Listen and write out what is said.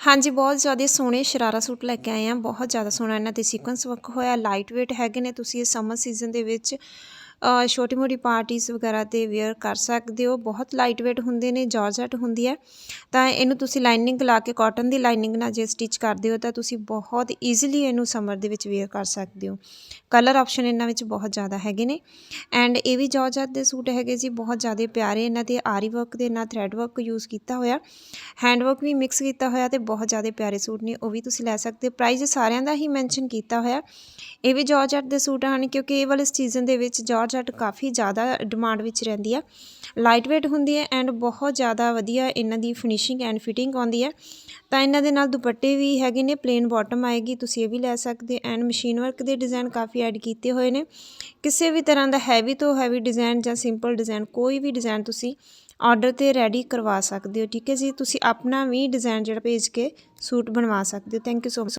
ਹਾਂਜੀ, ਬਹੁਤ ਜ਼ਿਆਦਾ ਸੋਹਣੇ ਸ਼ਰਾਰਾ ਸੂਟ ਲੈ ਕੇ ਆਏ ਆ ਬਹੁਤ ਜ਼ਿਆਦਾ ਸੋਹਣਾ ਇਹਨਾਂ ਤੇ ਸੀਕੁਐਂਸ ਵਰਕ ਹੋਇਆ ਲਾਈਟ weight ਹੈਗੇ ਨੇ, ਤੁਸੀਂ ਇਹ ਸਮਰ ਸੀਜ਼ਨ ਦੇ ਵਿੱਚ ਛੋਟੀ ਮੋਟੀ ਪਾਰਟੀਆਂ ਵਗੈਰਾ ਤੇ ਵੇਅਰ ਕਰ ਸਕਦੇ ਹੋ। ਬਹੁਤ ਲਾਈਟ weight ਹੁੰਦੇ ਨੇ ਜਾਰਜਟ ਹੁੰਦੀ ਹੈ। ਤਾਂ ਇਹਨੂੰ ਤੁਸੀਂ ਲਾਈਨਿੰਗ ਲਾ ਕੇ ਕਾਟਨ ਦੀ ਲਾਈਨਿੰਗ ਨਾਲ ਜੇ ਸਟਿਚ ਕਰਦੇ ਹੋ ਤਾਂ ਤੁਸੀਂ ਬਹੁਤ ਈਜ਼ੀਲੀ ਇਹਨੂੰ ਸਮਰ ਦੇ ਵਿੱਚ ਵੇਅਰ ਕਰ ਸਕਦੇ ਹੋ। ਕਲਰ ਆਪਸ਼ਨ ਇਹਨਾਂ ਵਿੱਚ ਬਹੁਤ ਜ਼ਿਆਦਾ ਹੈਗੇ ਨੇ। ਐਂਡ ਇਹ ਵੀ ਜਾਰਜਟ ਦੇ ਸੂਟ ਹੈਗੇ ਜੀ, ਬਹੁਤ ਜ਼ਿਆਦਾ ਪਿਆਰੇ ਇਹਨਾਂ ਤੇ ਆਰੀ ਵਰਕ ਦੇ ਨਾਲ ਥ੍ਰੈਡ ਵਰਕ ਯੂਜ਼ ਕੀਤਾ ਹੋਇਆ। ਹੈਂਡ ਵਰਕ ਵੀ ਮਿਕਸ ਕੀਤਾ ਹੋਇਆ ਤੇ ਬਹੁਤ ਜ਼ਿਆਦਾ ਪਿਆਰੇ ਸੂਟ ਨੇ, ਉਹ ਵੀ ਤੁਸੀਂ ਲੈ ਸਕਦੇ ਹੋ। ਪ੍ਰਾਈਸ ਸਾਰਿਆਂ ਦਾ ਹੀ ਮੈਂਸ਼ਨ ਕੀਤਾ ਹੋਇਆ। ਇਹ ਵੀ ਜਾਰਜਟ ਦੇ ਸੂਟ ਹਨ ਕਿਉਂਕਿ ਇਹ ਵਾਲੇ ਸੀਜ਼ਨ ਦੇ ਵਿੱਚ ਜਾਰਜਟ ਕਾਫੀ ਜ਼ਿਆਦਾ ਡਿਮਾਂਡ ਵਿੱਚ ਰਹਿੰਦੀ ਆ। ਲਾਈਟ weight ਹੁੰਦੀ ਹੈ ਐਂਡ ਬਹੁਤ ਜ਼ਿਆਦਾ ਵਧੀਆ ਇਹਨਾਂ ਦੀ ਫਿਨਿਸ਼ਿੰਗ ਐਂਡ ਫਿਟਿੰਗ ਆਉਂਦੀ ਹੈ। ਤਾਂ ਇਹਨਾਂ ਦੇ ਨਾਲ ਦੁਪੱਟੇ ਵੀ ਹੈਗੇ ਨੇ ਪਲੇਨ ਬਾਟਮ ਆਏਗੀ, ਤੁਸੀਂ ਇਹ ਵੀ ਲੈ ਸਕਦੇ ਐਂਡ ਮਸ਼ੀਨ ਵਰਕ ਦੇ ਡਿਜ਼ਾਈਨ ਕਾਫੀ ਐਡ ਕੀਤੇ ਹੋਏ ਨੇ। ਕਿਸੇ ਵੀ ਤਰ੍ਹਾਂ ਦਾ ਹੈਵੀ ਤੋਂ ਹੈਵੀ ਡਿਜ਼ਾਈਨ ਜਾਂ ਸਿੰਪਲ ਡਿਜ਼ਾਈਨ ਕੋਈ ਵੀ ਡਿਜ਼ਾਈਨ ਤੁਸੀਂ ਆਰਡਰ ਤੇ ਰੈਡੀ ਕਰਵਾ ਸਕਦੇ ਹੋ, ਠੀਕ ਹੈ ਜੀ? ਤੁਸੀਂ ਆਪਣਾ ਵੀ ਡਿਜ਼ਾਈਨ ਜਿਹੜਾ ਭੇਜ ਕੇ ਸੂਟ ਬਣਵਾ ਸਕਦੇ ਹੋ। Thank you so much